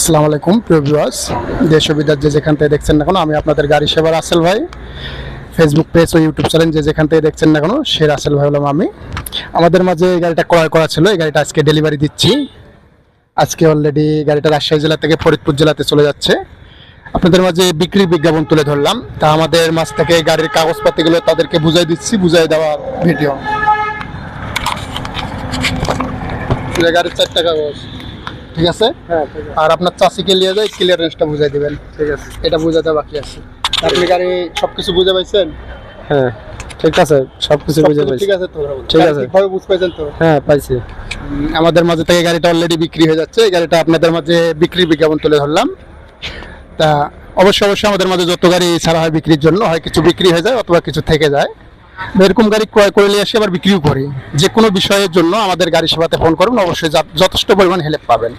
আসসালামু আলাইকুম, প্রিয় ভিউয়ার্স দেশ ও বিদেশ যে যেখান থেকে দেখছেন না কেন, আমি আপনাদের গাড়ি সেবার রাসেল ভাই। ফেসবুক পেজ ও ইউটিউব চ্যানেল যে যেখান থেকে দেখছেন না কেন, সে রাসেল ভাই হলাম আমি। আমাদের মাঝে এই গাড়িটা ক্রয় করা ছিল, এই গাড়িটা আজকে ডেলিভারি দিচ্ছি। আজকে অলরেডি গাড়িটা রাজশাহী জেলা থেকে ফরিদপুর জেলাতে চলে যাচ্ছে। আপনাদের মাঝে বিক্রি বিজ্ঞাপন তুলে ধরলাম। তা আমাদের মাঝ থেকে গাড়ির কাগজপাতিগুলো তাদেরকে বুঝাই দিচ্ছি, বুঝাই দেওয়ার ভিডিও গাড়ির কাগজ ঠিক আছে? হ্যাঁ আর আপনার চাষিকে নিয়ে ক্লিয়ারেন্সটা বুঝাই দিবেন। ঠিক আছে। এটা বুঝাতে বাকি আছে। আপনি গাড়ি সবকিছু বুঝে পাইছেন? হ্যাঁ ঠিক আছে সব কিছু বুঝে সবকিছু পাইছি। ঠিক আছে তো ঠিক আছে। ঠিকভাবে বুঝ পাইছেন তো? হ্যাঁ পাইছি। আমাদের মাঝে থেকে গাড়িটা অলরেডি বিক্রি হয়ে যাচ্ছে। গাড়িটা আপনাদের মাঝে বিক্রি বিজ্ঞাপন তুলে ধরলাম। তা অবশ্যই অবশ্যই আমাদের মাঝে যত গাড়ি ছাড়া হয় বিক্রির জন্য হয় কিছু বিক্রি হয়ে যায় অথবা কিছু থেকে যায়। এরকম গাড়ি ক্রয় করে নিয়ে এসে আবার বিক্রিও করি। যে কোনো বিষয়ের জন্য আমাদের গাড়ি সেবাতে ফোন করুন, অবশ্যই যথেষ্ট পরিমাণ হেল্প পাবেন।